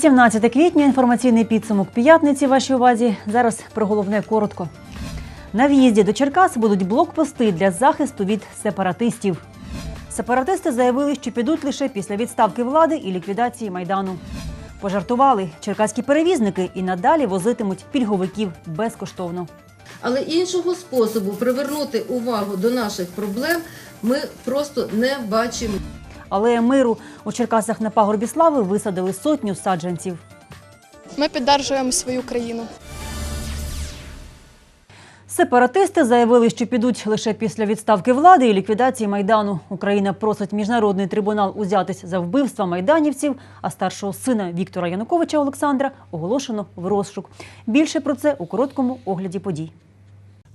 18 квітня інформаційний підсумок п'ятниці. Вашій увазі. Зараз про головне коротко. На в'їзді до Черкас будуть блокпости для захисту від сепаратистів. Сепаратисти заявили, що підуть лише після відставки влади і ліквідації майдану. Пожартували черкаські перевізники і надалі возитимуть пільговиків безкоштовно. Але іншого способу привернути увагу до наших проблем ми просто не бачимо. Але миру у Черкасах на пагорбі слави висадили сотню саджанців. Ми піддержуємо свою країну. Сепаратисти заявили, що підуть лише після відставки влади і ліквідації майдану. Україна просить міжнародний трибунал узятись за вбивства майданівців, а старшого сина Віктора Януковича Олександра оголошено в розшук. Більше про це у короткому огляді подій.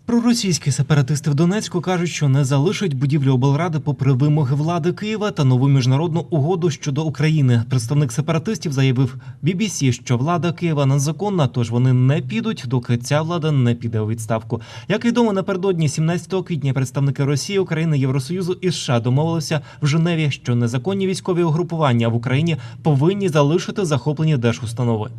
Проросійські сепаратисти в Донецьку кажуть, що не залишать будівлю облради попри вимоги влади Києва та нову міжнародну угоду щодо України. Представник сепаратистів заявив BBC, що влада Києва незаконна, тож вони не підуть, доки ця влада не піде у відставку. Як відомо, напередодні 17 квітня представники Росії, України, Євросоюзу і США домовилися в Женеві, що незаконні військові угрупування в Україні повинні залишити захоплені держустанови.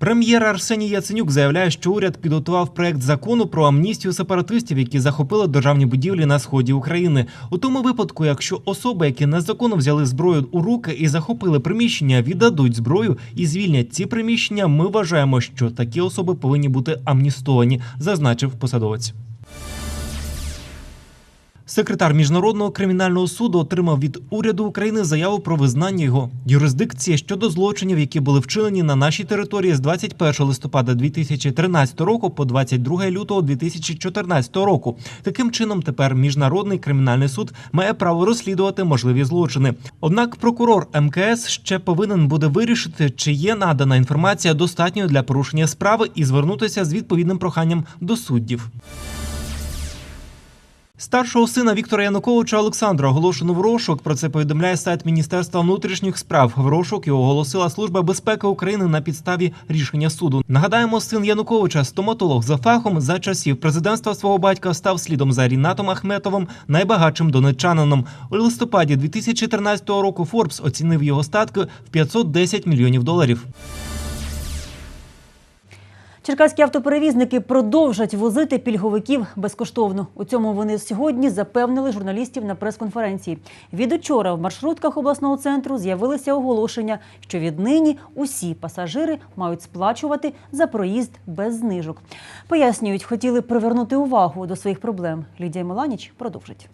Прем'єр Арсеній Яценюк заявляє, що уряд підготував проект закону про амністію сепаратистів, які захопили державні будівлі на сході України. У тому випадку, якщо особи, які незаконно взяли зброю у руки і захопили приміщення, віддадуть зброю і звільнять ці приміщення, ми вважаємо, що такі особи повинні бути амністовані, зазначив посадовець. Секретар міжнародного кримінального суду отримав від уряду України заяву про визнання його юрисдикції щодо злочинів, які були вчинені на нашій території з 21 листопада 2013 року по 22 лютого 2014 року. Таким чином, тепер міжнародний кримінальний суд має право розслідувати можливі злочини. Однак прокурор МКС ще повинен буде вирішити, чи є надана інформація достатньою для порушення справи і звернутися з відповідним проханням до суддів. Старшого сина Віктора Януковича Олександра оголошено в розшук. Про це повідомляє сайт Міністерства внутрішніх справ. В розшук його оголосила Служба безпеки України на підставі рішення суду. Нагадаємо, син Януковича, стоматолог за фахом, за часів президентства свого батька став слідом за Рінатом Ахметовим найбагатшим донеччанином. У листопаді 2013 року Форбс оцінив його статки в 510 мільйонів доларів. Черкаські автоперевізники продовжать возити пільговиків безкоштовно. У цьому вони сьогодні запевнили журналістів на прес-конференції. Від учора в маршрутках обласного центру з'явилися оголошення, що віднині усі пасажири мають сплачувати за проїзд без знижок. Пояснюють, хотіли привернути увагу до своїх проблем. Лідія Миланіч продовжить.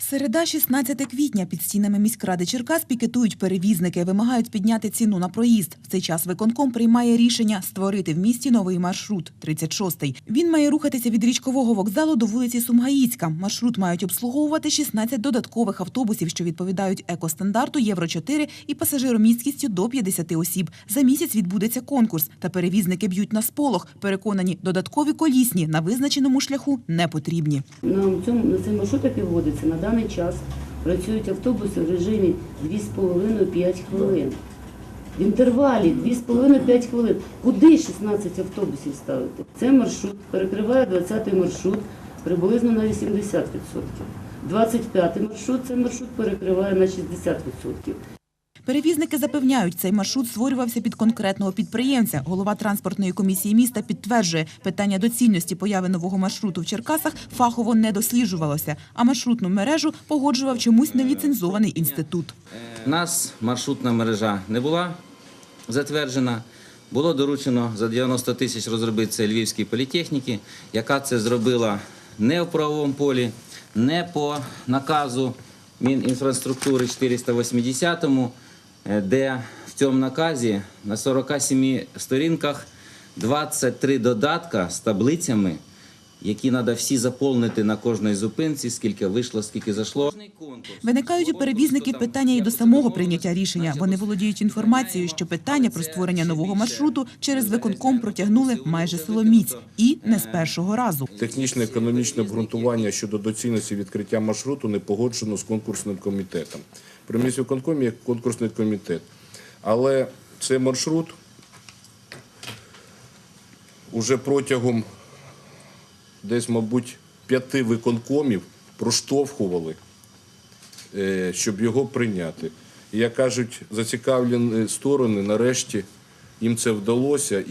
Середа, 16 квітня, під стінами міськради Черкас пікетують перевізники, вимагають підняти ціну на проїзд. В цей час виконком приймає рішення створити в місті новий маршрут – 36-й. Він має рухатися від річкового вокзалу до вулиці Сумгаїцька. Маршрут мають обслуговувати 16 додаткових автобусів, що відповідають екостандарту Євро-4 і пасажиромісткістю до 50 осіб. За місяць відбудеться конкурс, та перевізники б'ють на сполох. Переконані, додаткові колісні на визначеному шляху не потрібні. На цьому на цей маршрут, який вводиться, на даний час працюють автобуси в режимі 2,5-5 хвилин. В інтервалі 2,5-5 хвилин. Куди 16 автобусів ставити? Це маршрут перекриває 20-й маршрут приблизно на 80%. 25-й маршрут цей маршрут перекриває на 60%. Перевізники запевняють, цей маршрут створювався під конкретного підприємця. Голова транспортної комісії міста підтверджує, питання доцільності появи нового маршруту в Черкасах фахово не досліджувалося, а маршрутну мережу погоджував чомусь неліцензований інститут. У нас маршрутна мережа не була затверджена. Було доручено за 90 тисяч розробити це Львівській політехніки, яка це зробила не в правовому полі, не по наказу Мінінфраструктури 480-му, е, де в цьому наказі на 47 сторінках 23 додатка з таблицями, які треба всі заповнити на кожній зупинці, скільки вийшло, скільки зайшло. Виникають у перевізників питання і до самого прийняття рішення. Вони володіють інформацією, що питання про створення нового маршруту через виконком протягнули майже силоміць і не з першого разу. Технічне економічне обґрунтування щодо доцільності відкриття маршруту не погоджено з конкурсним комітетом. При міськвиконкомі є конкурсний комітет. Але цей маршрут уже протягом десь, мабуть, п'яти виконкомів проштовхували, е, щоб його прийняти. Як кажуть, зацікавлені сторони, нарешті їм це вдалося.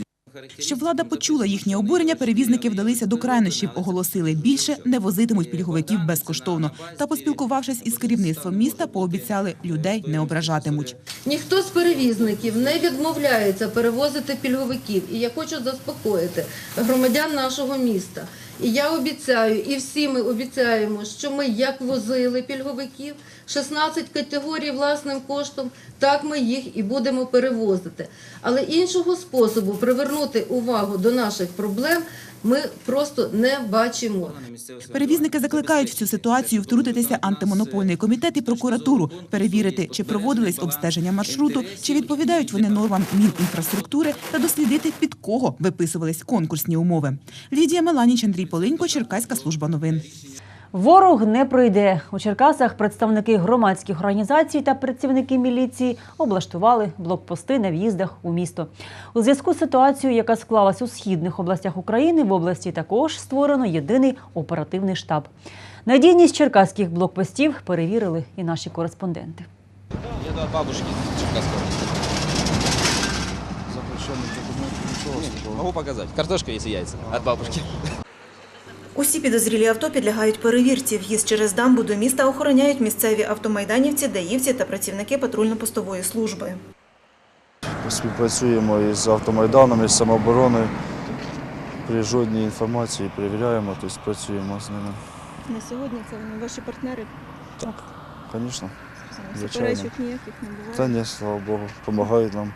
Щоб влада почула їхні обурення, перевізники вдалися до крайнощів, оголосили більше не возитимуть пільговиків безкоштовно. Та, поспілкувавшись із керівництвом міста, пообіцяли людей не ображатимуть. Ніхто з перевізників не відмовляється перевозити пільговиків. І я хочу заспокоїти громадян нашого міста. І я обіцяю, і всі ми обіцяємо, що ми як возили пільговиків, 16 категорій власним коштом, так ми їх і будемо перевозити. Але іншого способу привернути увагу до наших проблем ми просто не бачимо. Перевізники закликають в цю ситуацію втрутитися антимонопольний комітет і прокуратуру, перевірити, чи проводились обстеження маршруту, чи відповідають вони нормам Мінінфраструктури та дослідити, під кого виписувались конкурсні умови. Лідія Меланіч, Андрій Полинько, Черкаська служба новин. Ворог не пройде. У Черкасах представники громадських організацій та працівники міліції облаштували блокпости на в'їздах у місто. У зв'язку з ситуацією, яка склалась у східних областях України, в області також створено єдиний оперативний штаб. Надійність черкаських блокпостів перевірили і наші кореспонденти. Еду от бабушки в Черкасскую. Запрещенных документов ничего особого. Могу. Картошка и яйца от бабушки. Усі підозрілі авто підлягають перевірці. В'їзд через дамбу до міста охороняють місцеві автомайданівці, даївці та працівники патрульно-постової служби. Співпрацюємо із автомайданом, із самообороною. При жодній інформації перевіряємо, тобто працюємо з ними. На сьогодні це вони ваші партнери. Так, звісно. Звичайно. Суперечок ніяких не буває. Та ні, слава Богу, допомагають нам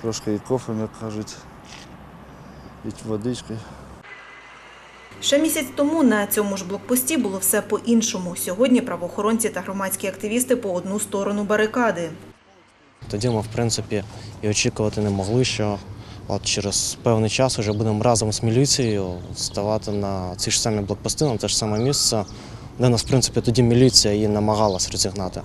трошки і кофем, як кажуть, і водичкою. Ще місяць тому на цьому ж блокпості було все по-іншому. Сьогодні правоохоронці та громадські активісти по одну сторону барикади. Тоді ми, в принципі, і очікувати не могли, що от через певний час вже будемо разом з міліцією ставати на ці ж самі блокпости, на те ж саме місце, де нас, в принципі, тоді міліція і намагалась розігнати.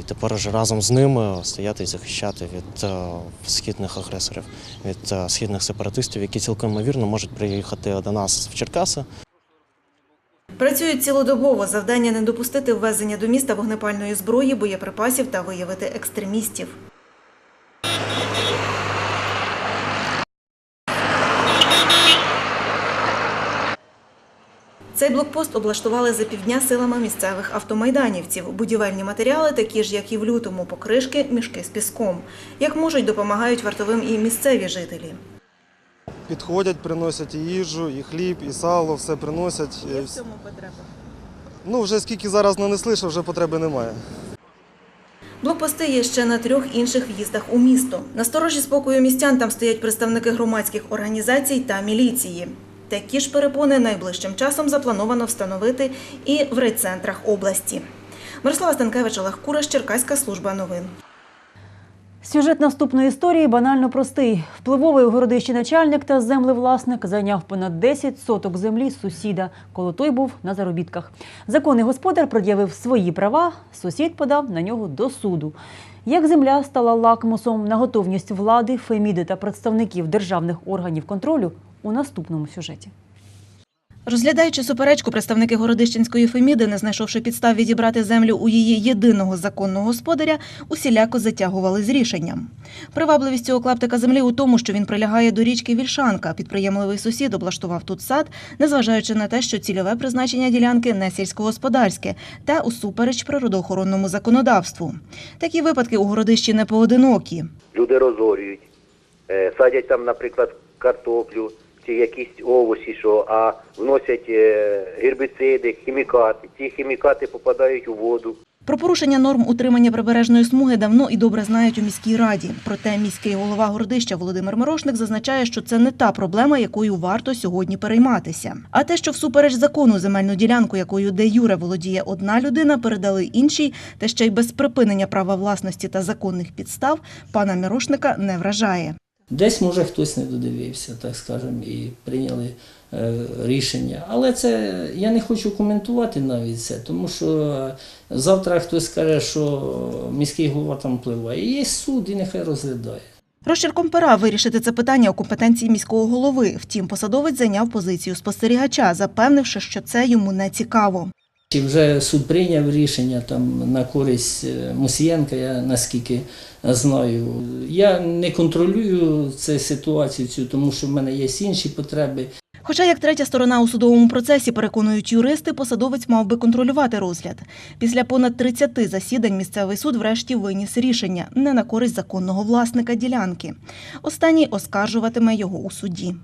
І тепер вже разом з ними стояти і захищати від е, східних агресорів, від е, східних сепаратистів, які цілком ймовірно можуть приїхати до нас в Черкаси. Працюють цілодобово. Завдання не допустити ввезення до міста вогнепальної зброї, боєприпасів та виявити екстремістів. Цей блокпост облаштували за півдня силами місцевих автомайданівців. Будівельні матеріали такі ж, як і в лютому, покришки, мішки з піском. Як можуть, допомагають вартовим і місцеві жителі. Підходять, приносять і їжу, і хліб, і сало, все приносять. Є в цьому потреба. Ну, вже скільки зараз нанесли, що вже потреби немає. Блокпости є ще на трьох інших в'їздах у місто. На сторожі спокою містян там стоять представники громадських організацій та міліції. Такі ж перепони найближчим часом заплановано встановити і в райцентрах області. Мирослава Станкевич, Олег Кураш, Черкаська служба новин. Сюжет наступної історії банально простий. Впливовий у городищі начальник та землевласник зайняв понад 10 соток землі сусіда, коли той був на заробітках. Законний господар пред'явив свої права, сусід подав на нього до суду. Як земля стала лакмусом на готовність влади, феміди та представників державних органів контролю у наступному сюжеті. Розглядаючи суперечку, представники Городищенської Феміди, не знайшовши підстав відібрати землю у її єдиного законного господаря, усіляко затягували з рішенням. Привабливість цього клаптика землі у тому, що він прилягає до річки Вільшанка. Підприємливий сусід облаштував тут сад, незважаючи на те, що цільове призначення ділянки не сільськогосподарське та усупереч природоохоронному законодавству. Такі випадки у городищі не поодинокі. Люди розорюють, е, садять там, наприклад, картоплю чи якісь овочі, що, а вносять е, гербіциди, хімікати. Ці хімікати попадають у воду. Про порушення норм утримання прибережної смуги давно і добре знають у міській раді. Проте міський голова Городища Володимир Мирошник зазначає, що це не та проблема, якою варто сьогодні перейматися. А те, що всупереч закону земельну ділянку, якою де юре володіє одна людина, передали іншій, та ще й без припинення права власності та законних підстав, пана Мирошника не вражає. Десь, може, хтось не додивився, так скажемо, і прийняли е, рішення. Але це я не хочу коментувати навіть це, тому що завтра хтось скаже, що міський голова там впливає. Є суд, і нехай розглядає. Розчерком пера вирішити це питання у компетенції міського голови. Втім, посадовець зайняв позицію спостерігача, запевнивши, що це йому не цікаво. Чи вже суд прийняв рішення там на користь е, Мусієнка, я наскільки знаю. Я не контролюю цю ситуацію, тому що в мене є інші потреби. Хоча як третя сторона у судовому процесі переконують юристи, посадовець мав би контролювати розгляд. Після понад 30 засідань місцевий суд врешті виніс рішення не на користь законного власника ділянки. Останній оскаржуватиме його у суді.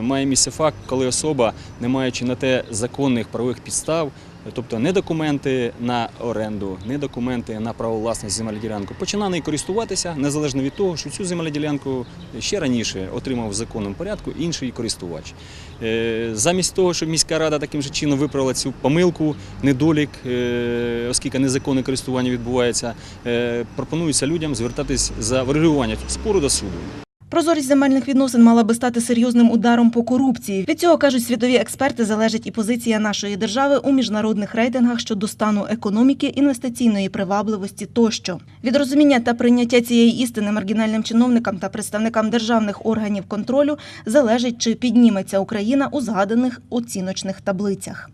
Має місце факт, коли особа, не маючи на те законних правових підстав, тобто не документи на оренду, не документи на право власності земельну ділянку, починає нею користуватися незалежно від того, що цю земельну ділянку ще раніше отримав в законному порядку інший користувач. Е, Замість того, щоб міська рада таким же чином виправила цю помилку, недолік, е, оскільки незаконне користування відбувається, е, пропонується людям звертатись за врегулювання спору до суду. Прозорість земельних відносин мала би стати серйозним ударом по корупції. Від цього кажуть світові експерти, залежить і позиція нашої держави у міжнародних рейтингах щодо стану економіки, інвестиційної привабливості тощо. Від розуміння та прийняття цієї істини маргінальним чиновникам та представникам державних органів контролю залежить, чи підніметься Україна у згаданих оціночних таблицях.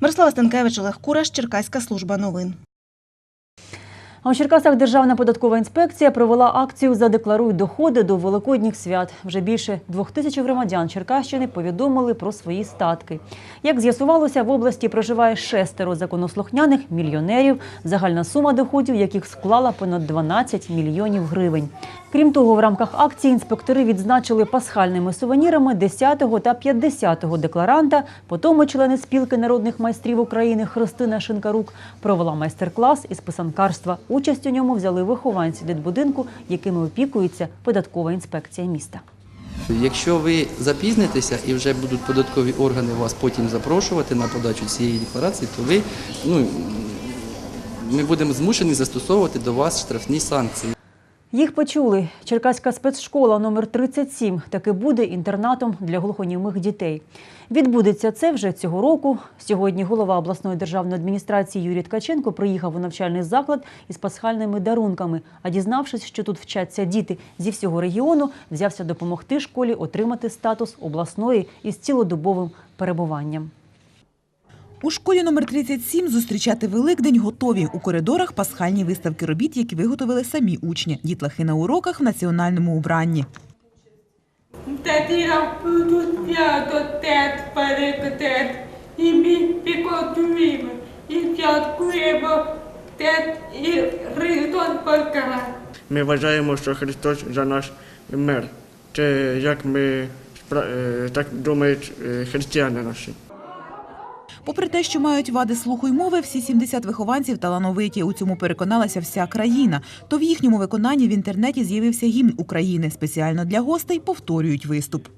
Мирослава Станкевич, Олег Кураш, Черкаська служба новин. А у Черкасах Державна податкова інспекція провела акцію «Задекларуй доходи до великодніх свят». Вже більше двох тисяч громадян Черкащини повідомили про свої статки. Як з'ясувалося, в області проживає шестеро законослухняних мільйонерів, загальна сума доходів яких склала понад 12 мільйонів гривень. Крім того, в рамках акції інспектори відзначили пасхальними сувенірами 10-го та 50-го декларанта. Потім члени спілки народних майстрів України Христина Шинкарук провела майстер-клас із писанкарства. Участь у ньому взяли вихованці дитбудинку, якими опікується податкова інспекція міста. Якщо ви запізнитеся і вже будуть податкові органи вас потім запрошувати на подачу цієї декларації, то ви ну ми будемо змушені застосовувати до вас штрафні санкції. Їх почули. Черкаська спецшкола номер 37 таки буде інтернатом для глухонімих дітей. Відбудеться це вже цього року. Сьогодні голова обласної державної адміністрації Юрій Ткаченко приїхав у навчальний заклад із пасхальними дарунками. А дізнавшись, що тут вчаться діти зі всього регіону, взявся допомогти школі отримати статус обласної із цілодобовим перебуванням. У школі номер 37 зустрічати Великдень готові. У коридорах пасхальні виставки робіт, які виготовили самі учні. Дітлахи на уроках в національному убранні. Татіра тут я до тет imi і ми підготуємо, і святкуємо тет і Христос покара. Ми вважаємо, що Христос за нас мир. Це як ми е, так думають е, християни наші. Попри те, що мають вади слуху й мови, всі 70 вихованців талановиті. У цьому переконалася вся країна. То в їхньому виконанні в інтернеті з'явився гімн України. Спеціально для гостей повторюють виступ.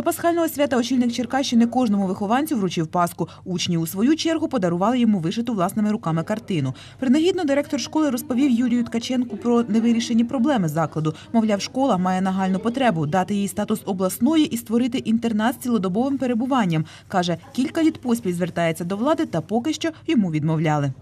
До пасхального свята очільник Черкащини кожному вихованцю вручив паску. Учні у свою чергу подарували йому вишиту власними руками картину. Принагідно директор школи розповів Юрію Ткаченку про невирішені проблеми закладу. Мовляв, школа має нагальну потребу дати їй статус обласної і створити інтернат з цілодобовим перебуванням. Каже, кілька літ поспіль звертається до влади, та поки що йому відмовляли.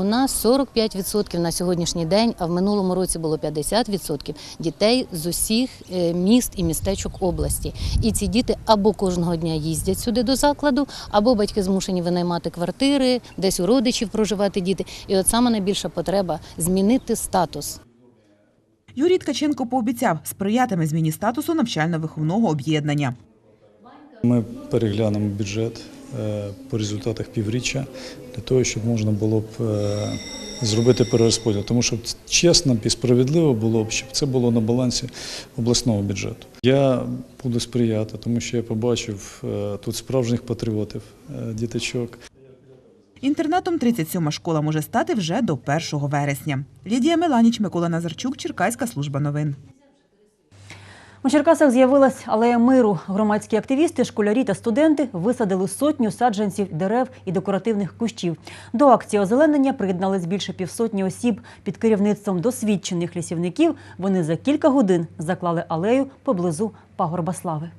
У нас 45% на сьогоднішній день, а в минулому році було 50% дітей з усіх е, міст і містечок області. І ці діти або кожного дня їздять сюди до закладу, або батьки змушені винаймати квартири, десь у родичів проживати діти. І от саме найбільша потреба змінити статус. Юрій Ткаченко пообіцяв, сприятиме зміні статусу навчально-виховного об'єднання. Ми переглянемо бюджет по результатах півріччя для того, щоб можна було б е, зробити перерозподіл. Тому що чесно і справедливо було б, щоб це було на балансі обласного бюджету. Я буду сприяти, тому що я побачив е, тут справжніх патріотів, е, діточок. Інтернатом 37-ма школа може стати вже до 1 вересня. Лідія Меланіч, Микола Назарчук, Черкаська служба новин. У Черкасах з'явилась алея миру. Громадські активісти, школярі та студенти висадили сотню саджанців дерев і декоративних кущів. До акції озеленення приєднались більше півсотні осіб. Під керівництвом досвідчених лісівників вони за кілька годин заклали алею поблизу пагорба слави.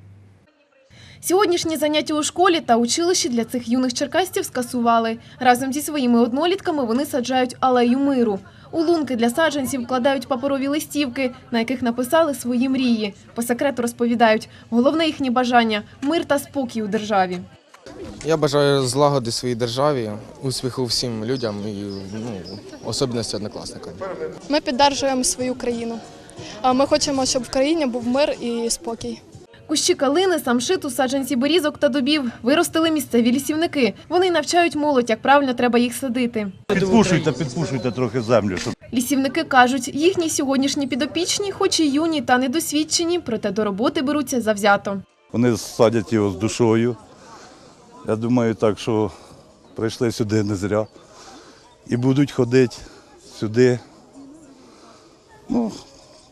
Сьогоднішні заняття у школі та училищі для цих юних черкасців скасували. Разом зі своїми однолітками вони саджають алею миру. У лунки для саджанців вкладають паперові листівки, на яких написали свої мрії. По секрету розповідають, головне їхнє бажання мир та спокій у державі. Я бажаю злагоди своїй державі, успіху всім людям і ну, особливості однокласникам. Ми піддержуємо свою країну. Ми хочемо, щоб в країні був мир і спокій. Кущі калини, самшиту, саджанці берізок та дубів виростили місцеві лісівники. Вони навчають молодь, як правильно треба їх садити. Підпушуйте, підпушуйте трохи землю, щоб Лісівники кажуть, їхні сьогоднішні підопічні, хоч і юні та недосвідчені, проте до роботи беруться завзято. вони садять його з душою. Я думаю, так, що прийшли сюди не зря. І будуть ходити сюди. Ну,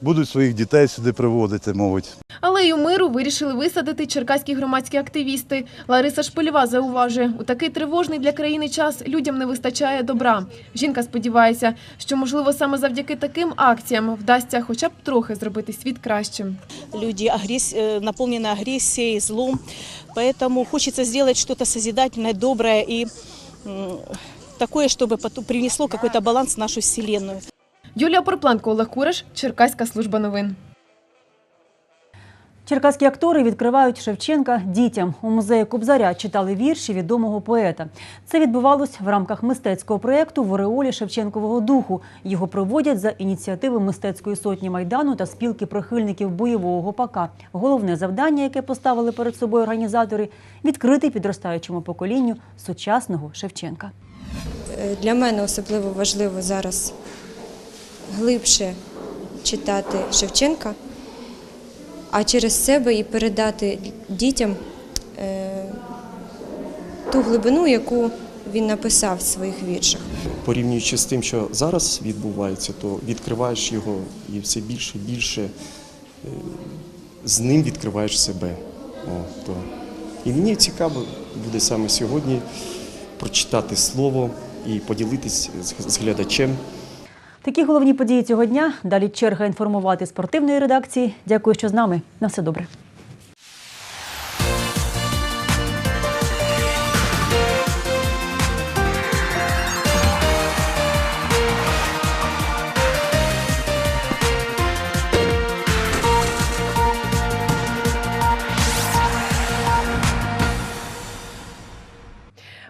будуть своїх дітей сюди приводити, мабуть. Алею миру вирішили висадити черкаські громадські активісти. Лариса Шпильова зауважує, у такий тривожний для країни час людям не вистачає добра. Жінка сподівається, що можливо саме завдяки таким акціям вдасться хоча б трохи зробити світ кращим. люди агресс- э, наполнены агрессией, злом. Поэтому хочется сделать что-то созидательное, доброе и м, такое, чтобы потом принесло какой-то баланс в нашу вселенную. Юлія Порпленко, Олег Кураш, Черкаська служба новин. Черкаські актори відкривають Шевченка дітям. У музеї Кобзаря читали вірші відомого поета. Це відбувалось в рамках мистецького проєкту в ореолі Шевченкового духу. Його проводять за ініціативи мистецької сотні майдану та спілки прихильників бойового гопака. Головне завдання, яке поставили перед собою організатори, відкрити підростаючому поколінню сучасного Шевченка. Е, Для мене особливо важливо зараз глибше читати Шевченка, а через себе і передати дітям е, ту глибину, яку він написав в своїх віршах. порівнюючи з тим, що зараз відбувається, то відкриваєш його і все більше і більше е, з ним відкриваєш себе. О, то. І мені цікаво буде саме сьогодні прочитати слово і поділитись з- з глядачем. Такі головні події цього дня. Далі черга інформувати спортивної редакції. Дякую, що з нами. На все добре.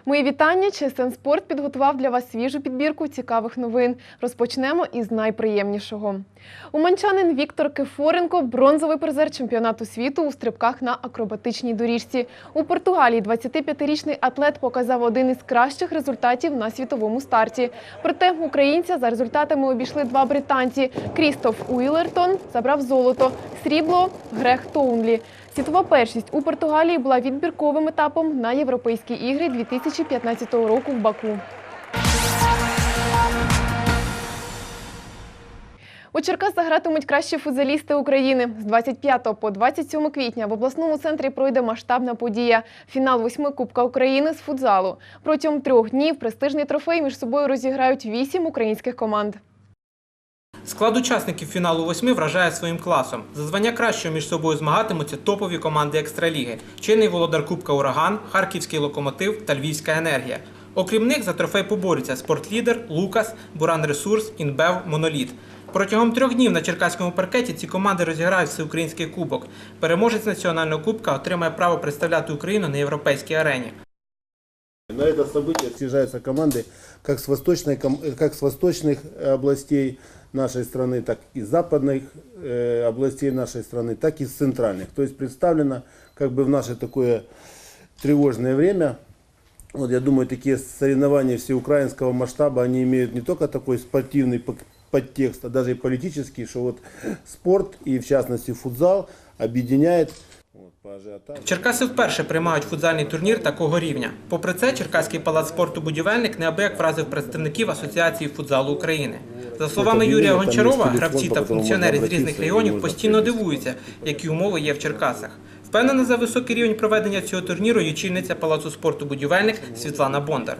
Мої вітання. Чесен спорт підготував для вас свіжу підбірку цікавих новин. Розпочнемо із найприємнішого. Уманчанин Віктор Кефоренко бронзовий призер чемпіонату світу у стрибках на акробатичній доріжці. У Португалії 25-річний атлет показав один із кращих результатів на світовому старті. Проте українця за результатами обійшли два британці. Крістоф Уілертон забрав золото, срібло Грег Тоунлі. Світова першість у Португалії була відбірковим етапом на Європейські ігри 2015 року в Баку. У Черкасах гратимуть кращі футзалісти України. З 25 по 27 квітня в обласному центрі пройде масштабна подія – фінал восьми Кубка України з футзалу. Протягом трьох днів престижний трофей між собою розіграють вісім українських команд. Склад учасників фіналу восьми вражає своїм класом. За звання кращого між собою змагатимуться топові команди екстраліги: чинний володар Кубка Ураган, Харківський локомотив та Львівська енергія. Окрім них, за трофей поборються спортлідер, Лукас, Буран Ресурс, Інбев, Моноліт. Протягом трьох днів на черкаському паркеті ці команди розіграють всеукраїнський кубок. Переможець національного кубка отримає право представляти Україну на європейській арені. На это событие съезжаются команды как с, восточной, ком- э, как с восточных э, областей нашей страны, так и с западных э, областей нашей страны, так и с центральных. То есть представлено как бы в наше такое тревожное время. Вот я думаю, такие соревнования всеукраинского масштаба, они имеют не только такой спортивный пок- подтекст, а даже и политический, что вот спорт и в частности футзал объединяет. Черкаси вперше приймають футзальний турнір такого рівня. Попри це, Черкаський палац спорту будівельник неабияк вразив представників Асоціації футзалу України. За словами Юрія Гончарова, гравці та функціонери з різних регіонів постійно дивуються, які умови є в Черкасах. Впевнена за високий рівень проведення цього турніру очільниця палацу спорту будівельник Світлана Бондар.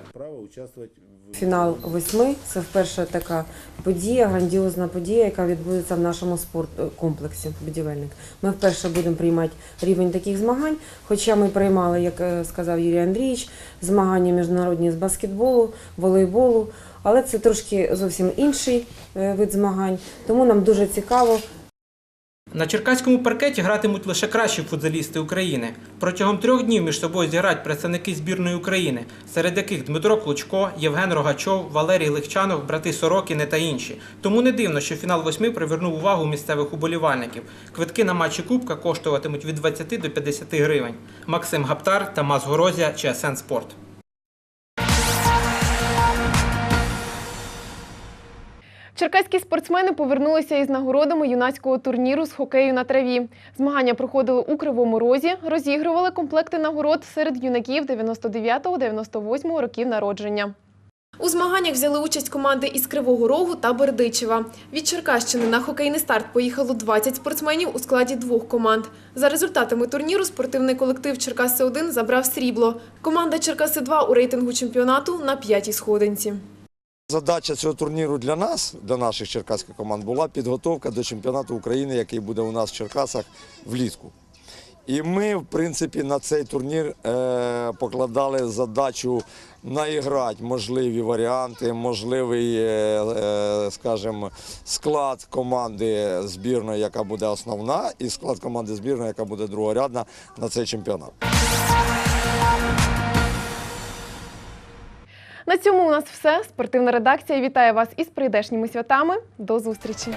Фінал восьми це вперше така подія, грандіозна подія, яка відбудеться в нашому спорткомплексі будівельник. Ми вперше будемо приймати рівень таких змагань. Хоча ми приймали, як е, сказав Юрій Андрійович, змагання міжнародні з баскетболу, волейболу, але це трошки зовсім інший е, вид змагань. Тому нам дуже цікаво На черкаському паркеті гратимуть лише кращі футзалісти України. Протягом трьох днів між собою зіграють представники збірної України, серед яких Дмитро Клочко, Євген Рогачов, Валерій Легчанов, брати Сорокіни та інші. Тому не дивно, що фінал восьми привернув увагу місцевих уболівальників. Квитки на матчі Кубка коштуватимуть від 20 до 50 гривень. Максим Гаптар, Тамас Горозія, ЧСН Спорт. Черкаські спортсмени повернулися із нагородами юнацького турніру з хокею на траві. Змагання проходили у Кривому Розі, розігрували комплекти нагород серед юнаків 99-98 років народження. У змаганнях взяли участь команди із Кривого Рогу та Бердичева. Від Черкащини на хокейний старт поїхало 20 спортсменів у складі двох команд. За результатами турніру спортивний колектив Черкаси-1 забрав срібло. Команда Черкаси-2 у рейтингу чемпіонату на п'ятій сходинці. Задача цього турніру для нас, для наших черкаських команд, була підготовка до чемпіонату України, який буде у нас в Черкасах влітку. І ми, в принципі, на цей турнір е, покладали задачу наіграти можливі варіанти, можливий, е, е, скажімо, склад команди збірної, яка буде основна, і склад команди збірної, яка буде другорядна на цей чемпіонат. На цьому у нас все. Спортивна редакція вітає вас із прийдешніми святами. До зустрічі!